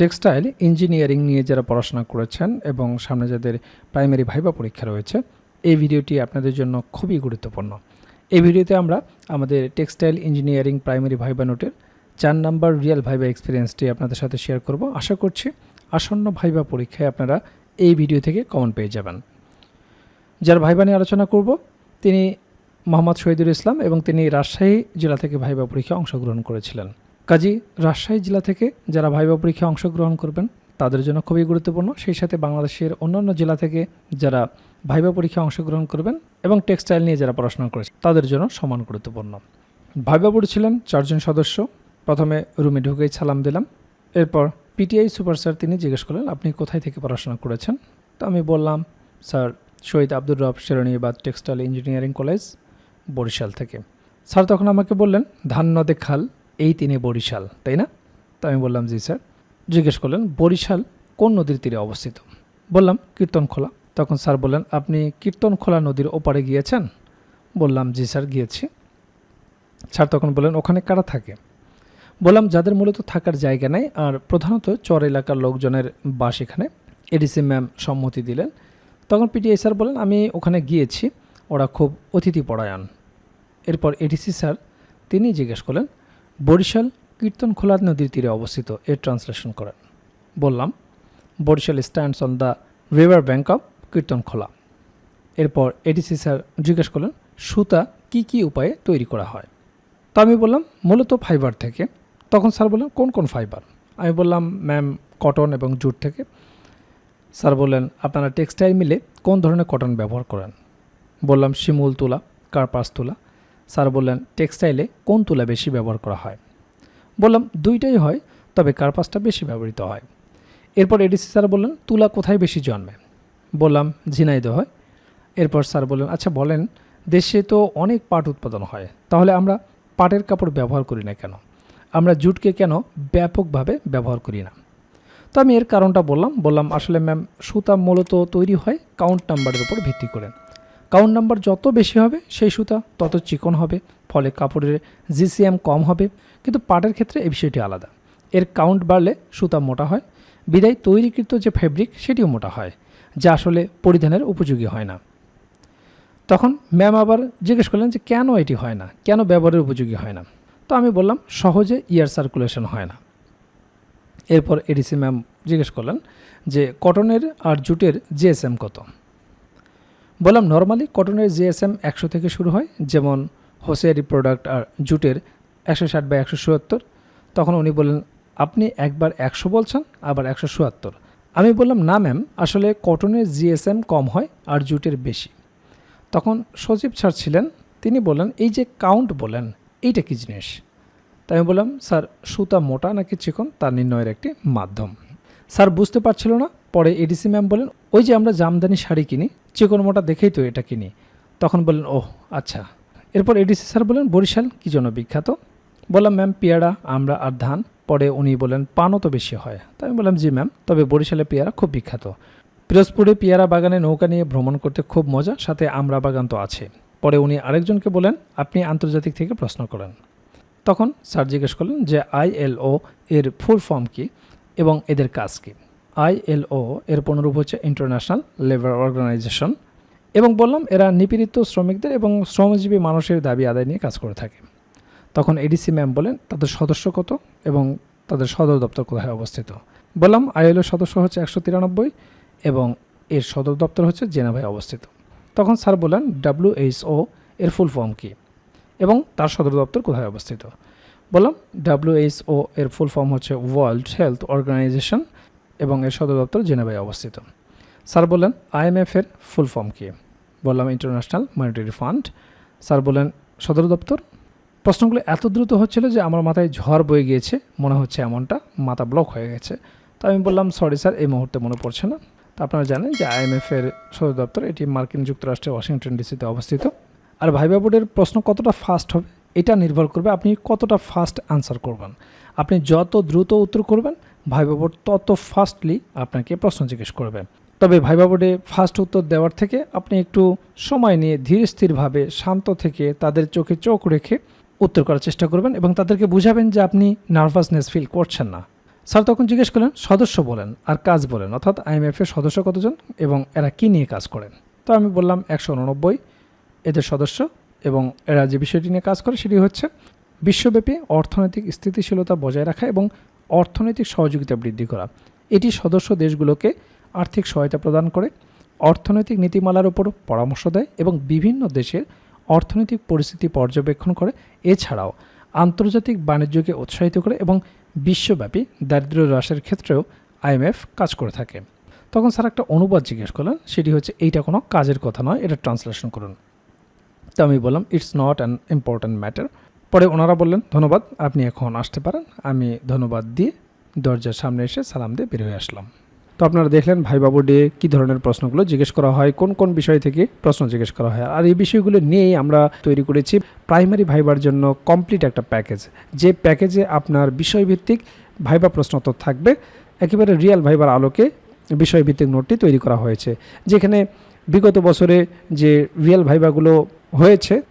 Textile engineering নিয়ে যারা পড়াশোনা করেছেন এবং সামনে যাদের প্রাইমারি ভাইবা পরীক্ষা রয়েছে, এই ভিডিওটি আপনাদের জন্য খুবই গুরুত্বপূর্ণ। এই ভিডিওতে আমরা আমাদের টেক্সটাইল ইঞ্জিনিয়ারিং প্রাইমারি ভাইবা নোটের চার নাম্বার রিয়েল ভাইবা এক্সপিরিয়েন্সটি আপনাদের সাথে শেয়ার করব। আশা করছি আসন্ন ভাইবা পরীক্ষায় আপনারা এই ভিডিও থেকে কমন পেয়ে যাবেন। যার ভাইবা নিয়ে আলোচনা করব, তিনি মোহাম্মদ শহীদুল ইসলাম এবং তিনি রাজশাহী জেলা থেকে ভাইবা পরীক্ষায় অংশগ্রহণ করেছিলেন। কাজী, রাজশাহী জেলা থেকে যারা ভাইবা পরীক্ষায় অংশগ্রহণ করবেন, তাদের জন্য খুবই গুরুত্বপূর্ণ। সেই সাথে বাংলাদেশের অন্যান্য জেলা থেকে যারা ভাইবা পরীক্ষায় অংশগ্রহণ করবেন এবং টেক্সটাইল নিয়ে যারা পড়াশোনা করেছে তাদের জন্য সমান গুরুত্বপূর্ণ। ভাইবা বোর্ড ছিলেন চারজন সদস্য। প্রথমে রুমে ঢুকেই সালাম দিলাম। এরপর পিটিআই সুপার স্যার তিনি জিজ্ঞেস করলেন, আপনি কোথায় থেকে পড়াশোনা করেছেন? তো আমি বললাম, স্যার, শহীদ Abdur Rab শেরণীবাদ textile engineering college, Barishal থেকে। স্যার তখন আমাকে বললেন, ধান নদে খাল এই তিনি বরিশাল, তাই না? তো আমি বললাম, জি স্যার। জিজ্ঞেস করলেন, বরিশাল কোন নদীর তীরে অবস্থিত? বললাম কীর্তনখোলা তখন স্যার বললেন, আপনি কীর্তনখোলা নদীর ওপারে গিয়েছেন? বললাম, জি স্যার, গিয়েছি। স্যার তখন বললেন, ওখানে কারা থাকে? বললাম, যাদের মূলত থাকার জায়গা নেই, আর প্রধানত চর এলাকার লোকজনের বাস এখানে। এডিসি ম্যাম সম্মতি দিলেন। তখন পিটিআই স্যার বলেন আমি ওখানে গিয়েছি, ওরা খুব অতিথি পরায়ণ। এরপর এডিসি স্যার, তিনি জিজ্ঞেস করলেন বরিশাল কীর্তনখোলা নদীর তীরে অবস্থিত এর ট্রান্সলেশন করেন। বললাম, Barishal stands on the river bank of Kirtankhola এরপর এডিসি স্যার জিজ্ঞেস করলেন, সুতা কি কি উপায়ে তৈরি করা হয়? তো আমি বললাম, মূলত ফাইবার থেকে। তখন স্যার বললেন, কোন কোন ফাইবার আমি বললাম ম্যাম কটন এবং জুট থেকে। স্যার বললেন, আপনারা টেক্সটাইল মিলে কোন ধরনের কটন ব্যবহার করেন? বললাম, শিমুল তুলা কার্পাস তুলা। স্যার বললেন, টেক্সটাইলে কোন তুলা বেশি ব্যবহার করা হয়? বললাম, দুইটাই হয়, তবে কার্পাসটা বেশি ব্যবহৃত হয়। এরপর এডিসি স্যার বললেন, তুলা কোথায় বেশি জন্মে? বললাম, ঝিনাইদহ হয়। এরপর স্যার বললেন আচ্ছা বলেন, দেশে তো অনেক পাট উৎপাদন হয়, তাহলে আমরা পাটের কাপড় ব্যবহার করি না কেন? আমরা জুটকে কেন ব্যাপকভাবে ব্যবহার করি না? তো আমি এর কারণটা বললাম বললাম, আসলে ম্যাম, সুতা মূলত তৈরি হয় কাউন্ট নাম্বারের উপর ভিত্তি করে। কাউন্ট নাম্বার যত বেশি হবে, সেই সুতা তত চিকন হবে, ফলে কাপড়ের জিসিএম কম হবে। কিন্তু পাটের ক্ষেত্রে এই বিষয়টি আলাদা। এর কাউন্ট বাড়লে সুতা মোটা হয়। বিদায়, তৈরিকৃত যে ফেব্রিক, সেটিও মোটা হয়, যা আসলে পরিধানের উপযোগী হয় না। তখন ম্যাম আবার জিজ্ঞেস করলেন যে, কেন এটি হয় না? কেন ব্যবহারের উপযোগী হয় না? তো আমি বললাম, সহজে ইয়ার সার্কুলেশন হয় না। এরপর এডিসি ম্যাম জিজ্ঞেস করলেন যে, কটনের আর জুটের জিএসএম কত? বললাম নর্মালি কটনের জিএসএম একশো থেকে শুরু হয়, যেমন হোসিয়ারি প্রোডাক্ট আর জুটের একশো ষাট বা একশো চুয়াত্তর তখন উনি বললেন, আপনি একবার একশো বলছেন, আবার একশো চুয়াত্তর আমি বললাম, না ম্যাম আসলে কটনের জিএসএম কম হয় আর জুটের বেশি। তখন সজীব স্যার ছিলেন, তিনি বললেন, এই যে কাউন্ট বলেন, এইটা কী জিনিস? তাই আমি বললাম, স্যার, সুতা মোটা নাকি চিকন তার নির্ণয়ের একটি মাধ্যম। স্যার বুঝতে পারছিল না, পরে এডিসি ম্যাম বলেন ওই যে আমরা জামদানি শাড়ি কিনি চিকন মোটা দেখেই তো এটা কিনি। তখন বললেন, ওহ আচ্ছা। এরপর এডিসি স্যার বলেন বরিশাল, কী জন্য বিখ্যাত? বললাম, ম্যাম, পেয়ারা, আমরা আর ধান। পরে উনি বলেন পানও তো বেশি হয়। তাই আমি বললাম, জি, ম্যাম, তবে বরিশালে পেয়ারা খুব বিখ্যাত। পিরোজপুরে পেয়ারা বাগানে নৌকা নিয়ে ভ্রমণ করতে খুব মজা, সাথে আমরা বাগান তো আছে। পরে উনি আরেকজনকে বলেন আপনি আন্তর্জাতিক থেকে প্রশ্ন করেন। তখন স্যার জিজ্ঞেস করলেন যে আইএলও এর ফুল ফর্ম কী এবং এদের কাজ কী? আইএলও এর পুনরূপ হচ্ছে ইন্টারন্যাশনাল লেবার অর্গানাইজেশন। এবং বললাম, এরা নিপীড়িত শ্রমিকদের এবং শ্রমজীবী মানুষের দাবি আদায় নিয়ে কাজ করে থাকে। তখন এডিসি ম্যাম বলেন, তাদের সদস্য কত এবং তাদের সদর দপ্তর কোথায় অবস্থিত? বললাম আইএলও সদস্য হচ্ছে একশো তিরানব্বই এবং এর সদর দপ্তর হচ্ছে জেনেভায় অবস্থিত। তখন স্যার বললেন ডাব্লিউএইচও এর ফুল ফর্ম কী এবং তার সদর দপ্তর কোথায় অবস্থিত? বললাম ডাব্লিউএইচও এর ফুল ফর্ম হচ্ছে ওয়ার্ল্ড হেলথ অর্গানাইজেশন। এবং এর সদর দপ্তর জেনেভায় অবস্থিত। স্যার বললেন, আইএমএফ এর ফুল ফর্ম কী? বললাম, ইন্টারন্যাশনাল মনিটারি ফান্ড। স্যার বললেন, সদর দপ্তর? প্রশ্নগুলো এত দ্রুত হচ্ছিল যে আমার মাথায় ঝড় বয়ে গিয়েছে, মনে হচ্ছে এমনটা, মাথা ব্লক হয়ে গেছে। তো আমি বললাম, সরি স্যার, এই মুহূর্তে মনে পড়ছে না। তো আপনারা জানেন যে আইএমএফ এর সদর দপ্তর এটি মার্কিন যুক্তরাষ্ট্রের ওয়াশিংটন ডিসিতে অবস্থিত। আর ভাইবা বোর্ডের প্রশ্ন কতটা ফাস্ট হবে, এটা নির্ভর করবে আপনি কতটা ফাস্ট আনসার করবেন। আপনি যত দ্রুত উত্তর করবেন ভাইবা তত ফাস্টলি আপনাকে প্রশ্ন জিজ্ঞেস করবে। তবে ভাইবা ফার্স্ট উত্তর দেওয়ার থেকে আপনি একটু সময় নিয়ে ধীর স্থিরভাবে শান্ত থেকে তাদের চোখে চোখ রেখে উত্তর করার চেষ্টা করবেন এবং তাদেরকে বুঝাবেন যে আপনি নার্ভাসনেস ফিল করছেন না। স্যার তখন জিজ্ঞেস করলেন, সদস্য বলেন আর কাজ বলেন, অর্থাৎ আইএমএফ এর সদস্য কতজন এবং এরা কি নিয়ে কাজ করেন? তো আমি বললাম, একশো উননব্বই এদের সদস্য এবং এরা যে বিষয়টি নিয়ে কাজ করে সেটি হচ্ছে বিশ্বব্যাপী অর্থনৈতিক স্থিতিশীলতা বজায় রাখা এবং অর্থনৈতিক সহযোগিতা বৃদ্ধি করা। এটি সদস্য দেশগুলোকে আর্থিক সহায়তা প্রদান করে, অর্থনৈতিক নীতিমালার উপর পরামর্শ দেয় এবং বিভিন্ন দেশের অর্থনৈতিক পরিস্থিতি পর্যবেক্ষণ করে। এছাড়াও আন্তর্জাতিক বাণিজ্যকে উৎসাহিত করে এবং বিশ্বব্যাপী দারিদ্র্য হ্রাসের ক্ষেত্রেও আইএমএফ কাজ করে থাকে। তখন স্যার একটা অনুবাদ জিজ্ঞেস করলেন, সেটি হচ্ছে, এইটা কোনো কাজের কথা নয়, এটা ট্রান্সলেশন করুন। তো আমি বললাম it's not an important matter পরে ওনারা বললেন, ধন্যবাদ, আপনি এখন আসতে পারেন। আমি ধন্যবাদ দিয়ে দরজার সামনে এসে সালাম দিয়ে বের হয়ে আসলাম। তো আপনারা দেখলেন ভাই বাবু ডে, কী ধরনের প্রশ্নগুলো জিজ্ঞেস করা হয়, কোন কোন বিষয় থেকে প্রশ্ন জিজ্ঞেস করা হয়। আর এই বিষয়গুলো নিয়েই আমরা তৈরি করেছি প্রাইমারি ভাইবার জন্য কমপ্লিট একটা প্যাকেজ। যে প্যাকেজে আপনার বিষয়ভিত্তিক ভাইবা প্রশ্ন তো থাকবে, একেবারে রিয়েল ভাইবার আলোকে বিষয়ভিত্তিক নোটটি তৈরি করা হয়েছে। যেখানে বিগত বছরে যে রিয়েল ভাইবাগুলো হয়েছে